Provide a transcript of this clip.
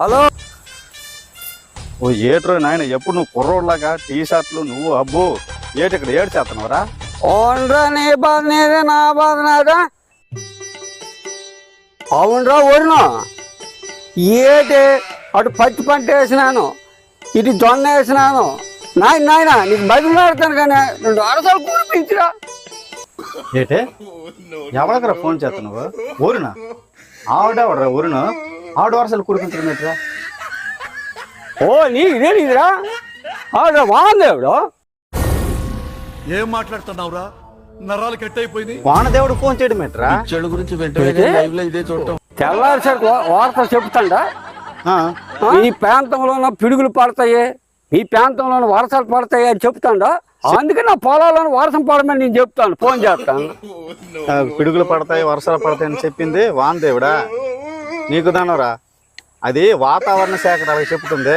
Hello? ఓ ఏట్రో నాయన ఎప్పుడు నువ్వు కుర్రోడ్లాగా టీ షర్ట్లు నువ్వు అబ్బో ఏటి ఇక్కడ ఏడు చేస్తున్నావురా అవునరా నీ బాధ నీదే నా బాధ నాదా. అవునరా ఓడినా ఏటి అటు పత్తి పంట వేసినాను ఇటు జొన్న వేసినాను. నాయన నాయన నీకు బదిలాడతాను కానీ రెండు అరసాలు కూర్పించిరా ఏటే? ఎవరికరా ఫోన్ చేస్తున్నావు ఊరినా ఆవిడ ఎవడరా ఊరిను ఆవిడ వరుసలు కురిపించడం ఓ నీ ఇదే నీదిరా? ఆవిడ వాందేవుడు ఏం మాట్లాడుతున్నావురా? నరాలు కట్ అయిపోయింది వానదేవుడు ఫోన్ చేయడం ఎట్రా చెడు గురించి వెంటనే లైవ్లో ఇదే చూడటం. తెల్లారిసరికి వార్త చెప్తాండా? ఆ, ఈ ప్రాంతంలోన పిడుగులు పడతాయి ఈ ప్రాంతంలోన వర్షాలు పడతాయి అని చెప్తాండా? అందుకే నా పొలాలను వర్షం పడమని నేను చెప్తాను. ఫోన్ చేస్తాను. పిడుగులు పడతాయి వర్షాలు పడతాయి అని చెప్పింది వానదేవుడా? నీకు దానవరా? అది వాతావరణ శాఖ అలాగ చెప్తుంది.